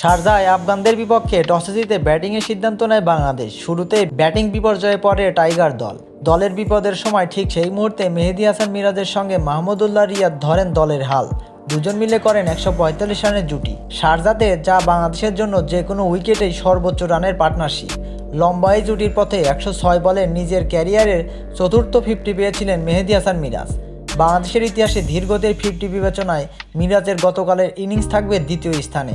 শারজায় আফগানদের বিপক্ষে টসে জিতে ব্যাটিংয়ের সিদ্ধান্ত নেয় বাংলাদেশ। শুরুতে ব্যাটিং বিপর্যয়ে পড়ে টাইগার দল। দলের বিপদের সময় ঠিক সেই মুহূর্তে মেহেদি হাসান মিরাজের সঙ্গে মাহমুদুল্লাহ রিয়াদ ধরেন দলের হাল। দুজন মিলে করেন একশো পঁয়তাল্লিশ রানের জুটি। শারজাতে যা বাংলাদেশের জন্য যে কোনো উইকেটেই সর্বোচ্চ রানের পার্টনারশিপ লম্বা এই জুটির পথে একশো ছয় বলে নিজের ক্যারিয়ারের চতুর্থ ফিফটি পেয়েছিলেন মেহেদি হাসান মিরাজ। বাংলাদেশের ইতিহাসে ধীরগতির ফিফটি বিবেচনায় মিরাজের গতকালের ইনিংস থাকবে দ্বিতীয় স্থানে।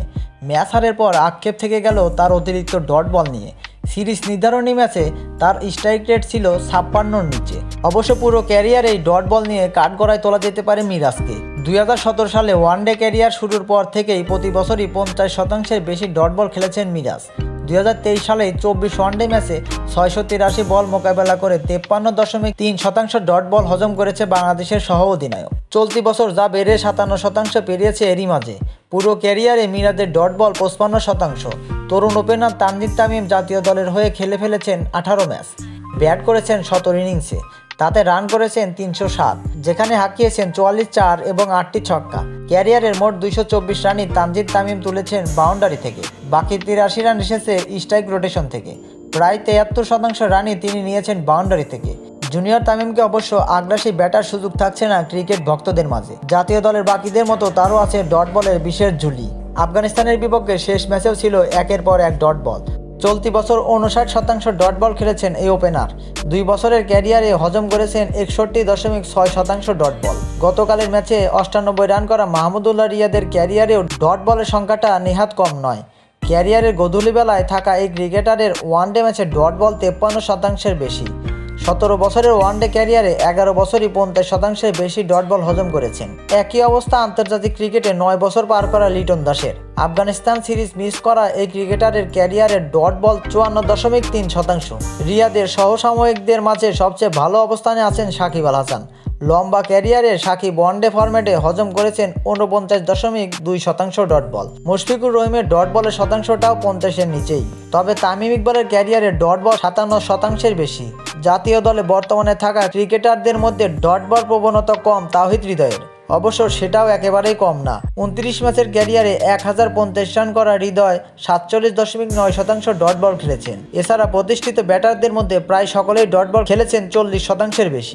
ম্যাচ হারের পর আক্ষেপ থেকে গেল তার অতিরিক্ত ডট বল নিয়ে। সিরিজ নির্ধারণী ম্যাচে তার স্ট্রাইক রেট ছিল ছাপ্পান্নর নিচে। অবশ্য পুরো ক্যারিয়ার ডট বল নিয়ে কাঠগড়ায় তোলা যেতে পারে মিরাজকে। দুই হাজার সতেরো সালে ওয়ানডে ক্যারিয়ার শুরুর পর থেকেই প্রতি বছরই পঞ্চাশ শতাংশের বেশি ডট বল খেলেছেন মিরাজ। দুই হাজার তেইশ সালে চব্বিশ ওয়ানডে ম্যাচে ছয়শো তিরাশি বল মোকাবেলা করে তেপ্পান্ন দশমিক তিন শতাংশ ডট বল হজম করেছে বাংলাদেশের সহ অধিনায়ক। চলতি বছর যা বেড়ে সাতান্ন শতাংশ পেরিয়েছে এরই মাঝে। পুরো ক্যারিয়ারে মিরাজের ডট বল পঁচপান্ন শতাংশ। তরুণ ওপেনার তানজিদ তামিম জাতীয় দলের হয়ে খেলে ফেলেছেন আঠারো ম্যাচ। ব্যাট করেছেন সতেরো ইনিংসে। তাতে রান করেছেন তিনশো সাত, যেখানে হাঁকিয়েছেন চুয়াল্লিশ চার এবং আটটি ছক্কা। ক্যারিয়ারের মোট দুইশো চব্বিশ রানই তানজিদ তামিম তুলেছেন বাউন্ডারি থেকে। বাকি তিরাশি রান এসেছে স্ট্রাইক রোটেশন থেকে। প্রায় তেয়াত্তর শতাংশ রানই তিনি নিয়েছেন বাউন্ডারি থেকে। জুনিয়র তামিমকে অবশ্য আগ্রাসী ব্যাটার সুযোগ থাকছে না ক্রিকেট ভক্তদের মাঝে। জাতীয় দলের বাকিদের মতো তারও আছে ডট বলের বিশেষ ঝুলি। আফগানিস্তানের বিপক্ষে শেষ ম্যাচেও ছিল একের পর এক ডট বল। চলতি বছর উনষাট শতাংশ ডট বল খেলেছেন এই ওপেনার। দুই বছরের ক্যারিয়ারে হজম করেছেন একষট্টি দশমিক ছয় শতাংশ ডট বল। গতকালের ম্যাচে অষ্টানব্বই রান করা মাহমুদুল্লাহ রিয়াদের ক্যারিয়ারেও ডট বলের সংখ্যাটা নেহাত কম নয়। ক্যারিয়ারের গধূলি বেলায় থাকা এই ক্রিকেটারের ওয়ানডে ম্যাচে ডট বল তেপ্পান্ন শতাংশের বেশি। সতেরো বছরের ওয়ানডে ক্যারিয়ারে এগারো বছরই পঞ্চাশ শতাংশের বেশি ডট বল হজম করেছেন। একই অবস্থা আন্তর্জাতিক ক্রিকেটে নয় বছর পার করা লিটন দাসের। আফগানিস্তান সিরিজ মিস করা এই ক্রিকেটারের ক্যারিয়ারের ডট বল চুয়ান্ন দশমিক তিন শতাংশ। রিয়াদের সহসাময়িকদের মাঝে সবচেয়ে ভালো অবস্থানে আছেন সাকিব আল হাসান। লম্বা ক্যারিয়ারে সাকিব ওয়ানডে ফরম্যাটে হজম করেছেন উনপঞ্চাশ দশমিক দুই শতাংশ ডট বল। মুশফিকুর রহিমের ডট বলের শতাংশটাও পঞ্চাশের নিচেই। তবে তামিম ইকবালের ক্যারিয়ারে ডট বল সাতান্ন শতাংশের বেশি। জাতীয় দলে বর্তমানে থাকা ক্রিকেটারদের মধ্যে ডট বল প্রবণতা কম তাহিদ হৃদয়ের। অবশ্য সেটাও একেবারেই কম না। উনত্রিশ ম্যাচের ক্যারিয়ারে এক হাজার পঞ্চাশ রান করা হৃদয় সাতচল্লিশ দশমিক নয় শতাংশ ডট বল খেলেছেন। এছাড়া প্রতিষ্ঠিত ব্যাটারদের মধ্যে প্রায় সকলেই ডট বল খেলেছেন চল্লিশ শতাংশের বেশি।